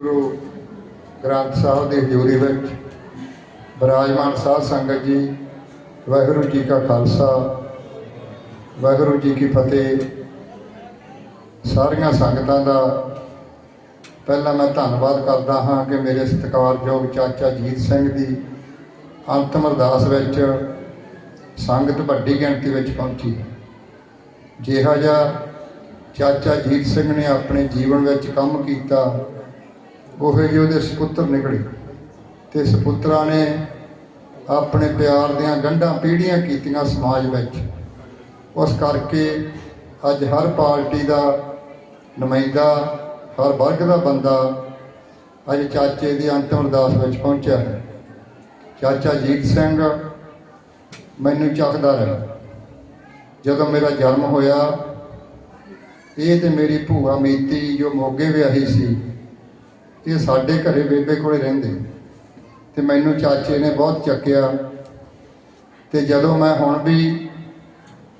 ਗੁਰੂ ਗ੍ਰੰਥ ਸਾਹਿਬ ਦੀ ਹਜ਼ੂਰੀ ਵਿੱਚ ਬਿਰਾਜਮਾਨ ਸਾਧ ਸੰਗਤ ਜੀ, ਵਾਹਿਗੁਰੂ ਜੀ ਕਾ ਖਾਲਸਾ, ਵਾਹਿਗੁਰੂ ਜੀ ਕੀ ਫਤਿਹ। ਸਾਰੀਆਂ ਸੰਗਤਾਂ ਦਾ ਪਹਿਲਾਂ ਮੈਂ ਧੰਨਵਾਦ ਕਰਦਾ ਹਾਂ ਕਿ ਮੇਰੇ ਸਤਿਕਾਰਯੋਗ ਚਾਚਾ ਜੀਤ ਸਿੰਘ ਦੀ ਅੰਤਮ ਅਰਦਾਸ ਵਿੱਚ ਸੰਗਤ ਵੱਡੀ ਗਿਣਤੀ ਵਿੱਚ ਪਹੁੰਚੀ। ਜਿਹਾ ਜਿਹਾ ਚਾਚਾ ਜੀਤ ਸਿੰਘ ਨੇ ਆਪਣੇ ਜੀਵਨ ਵਿੱਚ ਕੰਮ ਕੀਤਾ ਉਹੇ ਜਿਹੇ ਉਹਦੇ ਸੁਪੁੱਤਰ ਨਿਕਲੇ ਤੇ ਸੁਪੁੱਤਰਾਂ ਨੇ ਆਪਣੇ ਪਿਆਰ ਦੀਆਂ ਗੰਢਾਂ ਪੀੜੀਆਂ ਕੀਤੀਆਂ ਸਮਾਜ ਵਿੱਚ। ਉਸ ਕਰਕੇ ਅੱਜ ਹਰ ਪਾਰਟੀ ਦਾ ਨੁਮਾਇੰਦਾ, ਹਰ ਵਰਗ ਦਾ ਬੰਦਾ ਅੱਜ ਚਾਚੇ ਦੀ ਅੰਤਮ ਅਰਦਾਸ ਵਿੱਚ ਪਹੁੰਚਿਆ ਹੈ। ਚਾਚਾ ਜੀਤ ਸਿੰਘ ਮੈਨੂੰ ਚੱਕਦਾ ਰਿਹਾ। ਜਦੋਂ ਮੇਰਾ ਜਨਮ ਹੋਇਆ, ਇਹ ਤੇ ਮੇਰੀ ਭੂਆ ਮੀਤੀ ਜੋ ਮੋਗੇ ਵਿਆਹੀ ਸੀ ਇਹ ਸਾਡੇ ਘਰੇ ਬੇਬੇ ਕੋਲੇ ਰਹਿੰਦੇ। ਤੇ ਮੈਨੂੰ ਚਾਚੇ ਨੇ ਬਹੁਤ ਚੱਕਿਆ। ਤੇ ਜਦੋਂ ਮੈਂ ਹੁਣ ਵੀ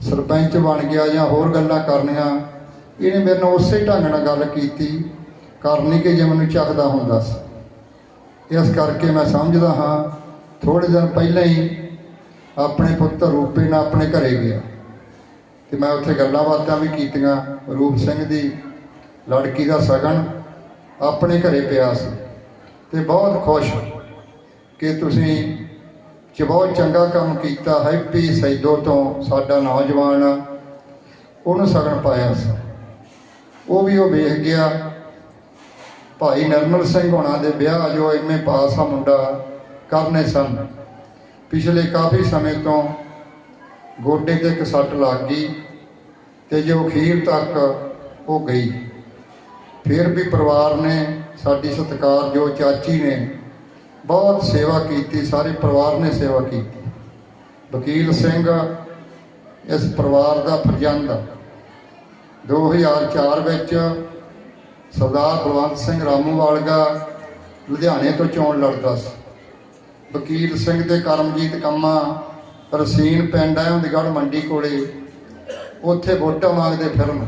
ਸਰਪੰਚ ਬਣ ਗਿਆ ਜਾਂ ਹੋਰ ਗੱਲਾਂ ਕਰਨੀਆਂ, ਇਹਨੇ ਮੇਰੇ ਨਾਲ ਉਸੇ ਢੰਗ ਨਾਲ ਗੱਲ ਕੀਤੀ। ਕਰਨੀ ਕਿ ਜੇ ਮੈਨੂੰ ਚੱਕਦਾ ਹੁੰਦਾ ਸੀ। ਇਸ ਕਰਕੇ ਮੈਂ ਸਮਝਦਾ ਹਾਂ ਥੋੜੇ ਦਿਨ ਪਹਿਲਾਂ ਹੀ ਆਪਣੇ ਪੁੱਤਰ ਰੂਪੇ ਨਾਲ ਆਪਣੇ ਘਰੇ ਗਿਆ। ਤੇ ਮੈਂ ਉੱਥੇ ਗੱਲਾਂ ਬਾਤਾਂ ਵੀ ਕੀਤੀਆਂ, ਰੂਪ ਸਿੰਘ ਦੀ, ਲੜਕੀ ਦਾ ਸਗਨ। ਆਪਣੇ ਘਰੇ ਪਿਆ ਸੀ ਤੇ ਬਹੁਤ ਖੁਸ਼ ਕਿ ਤੁਸੀਂ ਚ ਬਹੁਤ ਚੰਗਾ ਕੰਮ ਕੀਤਾ, ਹੈਪੀ ਸੈਦੋ ਤੋਂ ਸਾਡਾ ਨੌਜਵਾਨ ਉਹਨੂੰ ਸਗਨ ਪਾਇਆ ਸੀ। ਉਹ ਵੀ ਉਹ ਵੇਖ ਗਿਆ। ਭਾਈ ਨਰਮਲ ਸਿੰਘ ਹੋਣਾ ਦੇ ਵਿਆਹ ਜੋ ਐਮਏ ਪਾਸ ਆ ਮੁੰਡਾ ਕਰਨੇ ਸਨ। ਪਿਛਲੇ ਕਾਫੀ ਸਮੇਂ ਤੋਂ ਗੋਡੇ ਤੇ ਇੱਕ ਸੱਟ ਲੱਗ ਗਈ ਤੇ ਜੋ ਅਖੀਰ ਤੱਕ ਉਹ ਗਈ। ਫਿਰ ਵੀ ਪਰਿਵਾਰ ਨੇ ਸਾਡੀ ਸਤਿਕਾਰ, ਜੋ ਚਾਚੀ ਨੇ ਬਹੁਤ ਸੇਵਾ ਕੀਤੀ, ਸਾਰੇ ਪਰਿਵਾਰ ਨੇ ਸੇਵਾ ਕੀਤੀ। ਵਕੀਲ ਸਿੰਘ ਇਸ ਪਰਿਵਾਰ ਦਾ ਫਰਜ਼ੰਦ ਆ। 2004 ਵਿੱਚ ਸਰਦਾਰ ਬਲਵੰਤ ਸਿੰਘ ਰਾਮੂਵਾਲਗਾ ਲੁਧਿਆਣੇ ਤੋਂ ਚੋਣ ਲੜਦਾ ਸੀ। ਵਕੀਲ ਸਿੰਘ ਦੇ ਕਰਮਜੀਤ ਕੰਮਾ ਰਸੀਨ ਪਿੰਡ ਹੈ, ਹੁੰਦਗੜ੍ਹ ਮੰਡੀ ਕੋਲੇ। ਉੱਥੇ ਵੋਟਾਂ ਮੰਗਦੇ ਫਿਰਨ।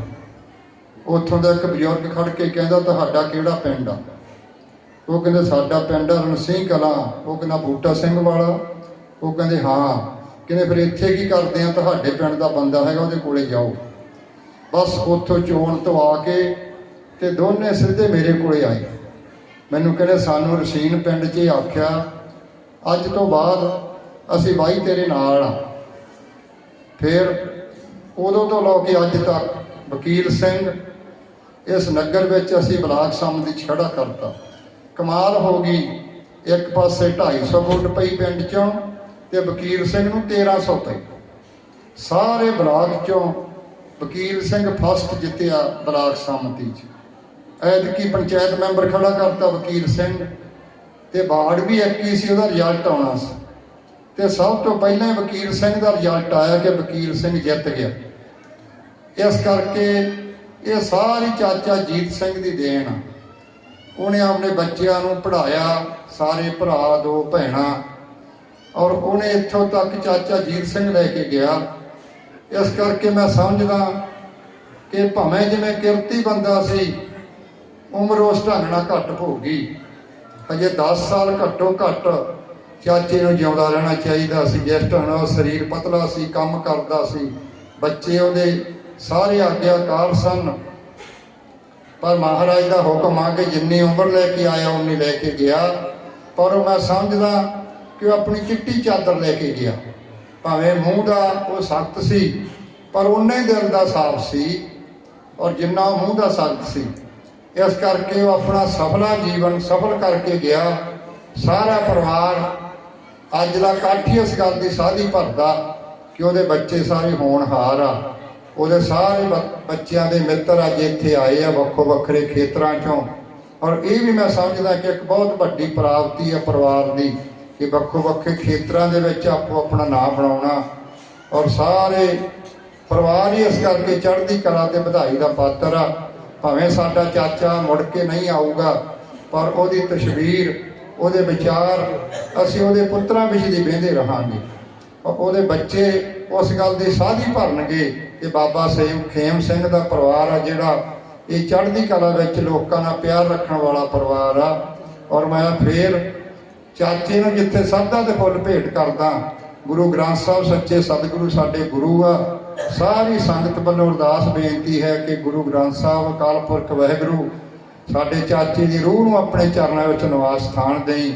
ਉੱਥੋਂ ਦਾ ਇੱਕ ਬਜ਼ੁਰਗ ਖੜ ਕੇ ਕਹਿੰਦਾ, ਤੁਹਾਡਾ ਕਿਹੜਾ ਪਿੰਡ ਆ? ਉਹ ਕਹਿੰਦੇ, ਸਾਡਾ ਪਿੰਡ ਆ ਰਣਸੀਂਹ ਕਲਾਂ। ਉਹ ਕਹਿੰਦਾ, ਬੂਟਾ ਸਿੰਘ ਵਾਲਾ? ਉਹ ਕਹਿੰਦੇ, ਹਾਂ। ਕਹਿੰਦੇ, ਫਿਰ ਇੱਥੇ ਕੀ ਕਰਦੇ ਆ? ਤੁਹਾਡੇ ਪਿੰਡ ਦਾ ਬੰਦਾ ਹੈਗਾ, ਉਹਦੇ ਕੋਲੇ ਜਾਓ। ਬਸ ਉੱਥੋਂ ਚੋਣ ਤੋਂ ਆ ਕੇ ਤੇ ਦੋਨੇ ਸਿੱਧੇ ਮੇਰੇ ਕੋਲੇ ਆਏ। ਮੈਨੂੰ ਕਹਿੰਦੇ, ਸਾਨੂੰ ਰਸੀਨ ਪਿੰਡ 'ਚ ਹੀ ਆਖਿਆ, ਅੱਜ ਤੋਂ ਬਾਅਦ ਅਸੀਂ ਬਾਈ ਤੇਰੇ ਨਾਲ ਆ। ਫਿਰ ਉਦੋਂ ਤੋਂ ਲੈ ਕੇ ਅੱਜ ਤੱਕ ਵਕੀਲ ਸਿੰਘ ਇਸ ਨਗਰ ਵਿੱਚ ਅਸੀਂ ਬਲਾਕ ਸੰਮਤੀ 'ਚ ਖੜਾ ਕਰਤਾ। ਕਮਾਲ ਹੋ ਗਈ। ਇੱਕ ਪਾਸੇ 250 ਵੋਟ ਪਈ ਪਿੰਡ 'ਚੋਂ ਤੇ ਵਕੀਲ ਸਿੰਘ ਨੂੰ 1300 ਪਈ। ਸਾਰੇ ਬਲਾਕ 'ਚੋਂ ਵਕੀਲ ਸਿੰਘ ਫਸਟ ਜਿੱਤਿਆ ਬਲਾਕ ਸੰਮਤੀ 'ਚ। ਐਤਕੀ ਪੰਚਾਇਤ ਮੈਂਬਰ ਖੜਾ ਕਰਤਾ ਵਕੀਲ ਸਿੰਘ ਤੇ ਬਾੜ ਵੀ ਇੱਕ ਹੀ ਸੀ, ਉਹਦਾ ਰਿਜ਼ਲਟ ਆਉਣਾ ਸੀ। ਤੇ ਸਭ ਤੋਂ ਪਹਿਲਾਂ ਹੀ ਵਕੀਲ ਸਿੰਘ ਦਾ ਰਿਜ਼ਲਟ ਆਇਆ ਕਿ ਵਕੀਲ ਸਿੰਘ ਜਿੱਤ ਗਿਆ। ਇਸ ਕਰਕੇ ਇਹ ਸਾਰੀ ਚਾਚਾ ਜੀਤ ਸਿੰਘ ਦੀ ਦੇਣ। ਆ ਉਹਨੇ ਆਪਣੇ ਬੱਚਿਆਂ ਨੂੰ ਪੜ੍ਹਾਇਆ, ਸਾਰੇ ਭਰਾ, ਦੋ ਭੈਣਾਂ। ਔਰ ਉਹਨੇ ਇੱਥੋਂ ਤੱਕ ਚਾਚਾ ਜੀਤ ਸਿੰਘ ਲੈ ਕੇ ਗਿਆ। ਇਸ ਕਰਕੇ ਮੈਂ ਸਮਝਦਾ ਕਿ ਭਾਵੇਂ ਜਿਵੇਂ ਕਿਰਤੀ ਬੰਦਾ ਸੀ, ਉਮਰ ਉਸ ਢੰਗ ਨਾਲ ਘੱਟ ਹੋ ਗਈ ਅਜੇ 10 ਸਾਲ ਘੱਟੋ ਘੱਟ ਚਾਚੇ ਨੂੰ ਜਿਉਂਦਾ ਰਹਿਣਾ ਚਾਹੀਦਾ ਸੀ। ਜਿਸ ਢੰਗ ਨਾਲ ਸਰੀਰ ਪਤਲਾ ਸੀ, ਕੰਮ ਕਰਦਾ ਸੀ। ਬੱਚੇ ਉਹਦੇ ਸਾਰੇ ਆਗਿਆਕਾਰ ਸਨ। ਪਰ ਮਹਾਰਾਜ ਦਾ ਹੁਕਮ ਆ ਕਿ ਜਿੰਨੀ ਉਮਰ ਲੈ ਕੇ ਆਇਆ, ਉਨੀ ਲੈ ਕੇ ਗਿਆ। ਪਰ ਉਹ ਮੈਂ ਸਮਝਦਾ ਕਿ ਉਹ ਆਪਣੀ ਚਿੱਟੀ ਚਾਦਰ ਲੈ ਕੇ ਗਿਆ। ਭਾਵੇਂ ਮੂੰਹ ਦਾ ਉਹ ਸਖਤ ਸੀ, ਪਰ ਉਹਨੇ ਦਿਲ ਦਾ ਸਾਫ਼ ਸੀ ਔਰ ਜਿੰਨਾ ਉਹ ਮੂੰਹ ਦਾ ਸਖਤ ਸੀ, ਇਸ ਕਰਕੇ ਉਹ ਆਪਣਾ ਸਫਲਾ ਜੀਵਨ ਸਫਲ ਕਰਕੇ ਗਿਆ। ਸਾਰਾ ਪਰਿਵਾਰ ਅੱਜ ਦਾ ਕਾਠੀ ਇਸ ਗੱਲ ਦੀ ਸਾਧੀ ਭਰਦਾ ਕਿ ਉਹਦੇ ਬੱਚੇ ਸਾਰੇ ਹੋਣਹਾਰ ਆ। ਉਹਦੇ ਸਾਰੇ ਬ- ਬੱਚਿਆਂ ਦੇ ਮਿੱਤਰ ਅੱਜ ਇੱਥੇ ਆਏ ਆ ਵੱਖੋ ਵੱਖਰੇ ਖੇਤਰਾਂ ਚੋਂ। ਔਰ ਇਹ ਵੀ ਮੈਂ ਸਮਝਦਾ ਕਿ ਇੱਕ ਬਹੁਤ ਵੱਡੀ ਪ੍ਰਾਪਤੀ ਹੈ ਪਰਿਵਾਰ ਦੀ ਕਿ ਵੱਖੋ ਵੱਖਰੇ ਖੇਤਰਾਂ ਦੇ ਵਿੱਚ ਆਪੋ ਆਪਣਾ ਨਾਮ ਬਣਾਉਣਾ। ਔਰ ਸਾਰੇ ਪਰਿਵਾਰ ਹੀ ਇਸ ਕਰਕੇ ਚੜ੍ਹਦੀ ਕਲਾ ਤੇ ਵਧਾਈ ਦਾ ਪਾਤਰ ਆ। ਭਾਵੇਂ ਸਾਡਾ ਚਾਚਾ ਮੁੜ ਕੇ ਨਹੀਂ ਆਊਗਾ, ਪਰ ਉਹਦੀ ਤਸਵੀਰ, ਉਹਦੇ ਵਿਚਾਰ, ਅਸੀਂ ਉਹਦੇ ਪੁੱਤਰਾਂ ਵਿੱਚ ਦੀ ਵਹਿੰਦੇ ਰਹਾਂਗੇ। ਉਹਦੇ ਬੱਚੇ ਉਸ ਗੱਲ ਦੀ ਸਾਧੀ ਭਰਨਗੇ ਕਿ ਬਾਬਾ ਸੇਮ ਖੇਮ ਸਿੰਘ ਦਾ ਪਰਿਵਾਰ ਆ ਜਿਹੜਾ ਇਹ ਚੜ੍ਹਦੀ ਕਲਾ ਵਿੱਚ ਲੋਕਾਂ ਨਾਲ ਪਿਆਰ ਰੱਖਣ ਵਾਲਾ ਪਰਿਵਾਰ ਆ। ਔਰ ਮੈਂ ਫੇਰ ਚਾਚੇ ਨੂੰ ਜਿੱਥੇ ਸਰਦਾ ਦੇ ਫੁੱਲ ਭੇਟ ਕਰਦਾ, ਗੁਰੂ ਗ੍ਰੰਥ ਸਾਹਿਬ ਸੱਚੇ ਸਤਿਗੁਰੂ ਸਾਡੇ ਗੁਰੂ ਆ। ਸਾਰੀ ਸੰਗਤ ਵੱਲੋਂ ਅਰਦਾਸ ਬੇਨਤੀ ਹੈ ਕਿ ਗੁਰੂ ਗ੍ਰੰਥ ਸਾਹਿਬ, ਅਕਾਲ ਪੁਰਖ, ਵਾਹਿਗੁਰੂ ਸਾਡੇ ਚਾਚੇ ਦੀ ਰੂਹ ਨੂੰ ਆਪਣੇ ਚਰਨਾਂ ਵਿੱਚ ਨਿਵਾਸ ਸਥਾਨ ਦੇਈ,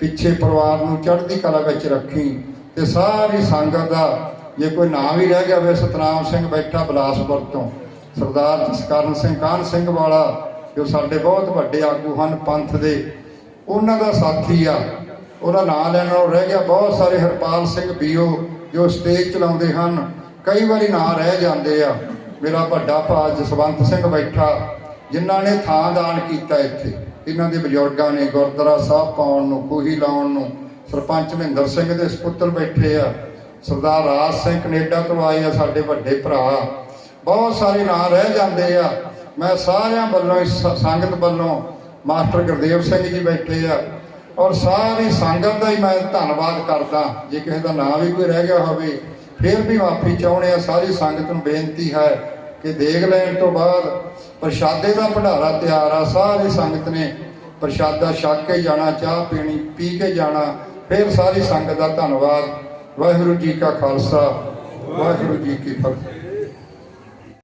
ਪਿੱਛੇ ਪਰਿਵਾਰ ਨੂੰ ਚੜ੍ਹਦੀ ਕਲਾ ਵਿੱਚ ਰੱਖੀ। ਤੇ ਸਾਰੀ ਸੰਗਤ ਦਾ, ਜੇ ਕੋਈ ਨਾਮ ਵੀ ਰਹਿ ਗਿਆ ਵੇ ਸਤਨਾਮ ਸਿੰਘ ਬੈਠਾ ਬਲਾਸਪੁਰ ਤੋਂ। ਸਰਦਾਰ ਜਸਕਰਨ ਸਿੰਘ, ਕਾਹਨ ਸਿੰਘ ਵਾਲਾ, ਜੋ ਸਾਡੇ ਬਹੁਤ ਵੱਡੇ ਆਗੂ ਹਨ, ਪੰਥ ਦੇ। ਉਹਨਾਂ ਦਾ ਸਾਥੀ ਆ। ਉਹਦਾ ਨਾਮ ਲੈਣ ਨਾਲ ਰਹਿ ਗਿਆ। ਬਹੁਤ ਸਾਰੇ ਹਰਪਾਲ ਸਿੰਘ ਬੀਓ, ਜੋ ਸਟੇਜ ਚਲਾਉਂਦੇ ਹਨ, ਕਈ ਵਾਰੀ ਨਾਂ ਰਹਿ ਜਾਂਦੇ ਆ। ਮੇਰਾ ਵੱਡਾ ਭਾ ਜਸਵੰਤ ਸਿੰਘ ਬੈਠਾ, ਜਿਨ੍ਹਾਂ ਨੇ ਥਾਂ ਦਾਨ ਕੀਤਾ ਇੱਥੇ। ਇਹਨਾਂ ਦੇ ਬਜ਼ੁਰਗਾਂ ਨੇ ਗੁਰਦੁਆਰਾ ਸਾਹਿਬ ਪਾਉਣ ਨੂੰ ਕੋਹੀ ਲਾਉਣ ਨੂੰ। ਸਰਪੰਚ ਮਹਿੰਦਰ ਸਿੰਘ ਦੇ ਸੁਪੁੱਤਰ ਬੈਠੇ ਆ। ਸਰਦਾਰ ਰਾਜ ਸਿੰਘ ਕੈਨੇਡਾ ਤੋਂ ਆਏ ਆ ਸਾਡੇ ਵੱਡੇ ਭਰਾ। ਬਹੁਤ ਸਾਰੇ ਨਾਂ ਰਹਿ ਜਾਂਦੇ ਆ। ਮੈਂ ਸਾਰਿਆਂ ਵੱਲੋਂ ਇਸ ਸੰਗਤ ਵੱਲੋਂ ਮਾਸਟਰ ਗੁਰਦੇਵ ਸਿੰਘ ਜੀ ਬੈਠੇ ਆ। ਔਰ ਸਾਰੀ ਸੰਗਤ ਦਾ ਹੀ ਮੈਂ ਧੰਨਵਾਦ ਕਰਦਾ। ਜੇ ਕਿਸੇ ਦਾ ਨਾਂ ਵੀ ਕੋਈ ਰਹਿ ਗਿਆ ਹੋਵੇ, ਫਿਰ ਵੀ ਮਾਫੀ ਚਾਹੁੰਦੇ ਆ। ਸਾਰੀ ਸੰਗਤ ਨੂੰ ਬੇਨਤੀ ਹੈ ਕਿ ਦੇਖ ਲੈਣ ਤੋਂ ਬਾਅਦ ਪ੍ਰਸ਼ਾਦੇ ਦਾ ਭੰਡਾਰਾ ਤਿਆਰ ਆ। ਸਾਰੀ ਸੰਗਤ ਨੇ ਪ੍ਰਸ਼ਾਦਾ ਛਕ ਕੇ ਜਾਣਾ, ਚਾਹ ਪੀਣੀ, ਪੀ ਕੇ ਜਾਣਾ। ਫਿਰ ਸਾਰੀ ਸੰਗਤ ਦਾ ਧੰਨਵਾਦ। ਵਾਹਿਗੁਰੂ ਜੀ ਕਾ ਖਾਲਸਾ ਵਾਹਿਗੁਰੂ ਜੀ ਕੀ ਫਤਿਹ।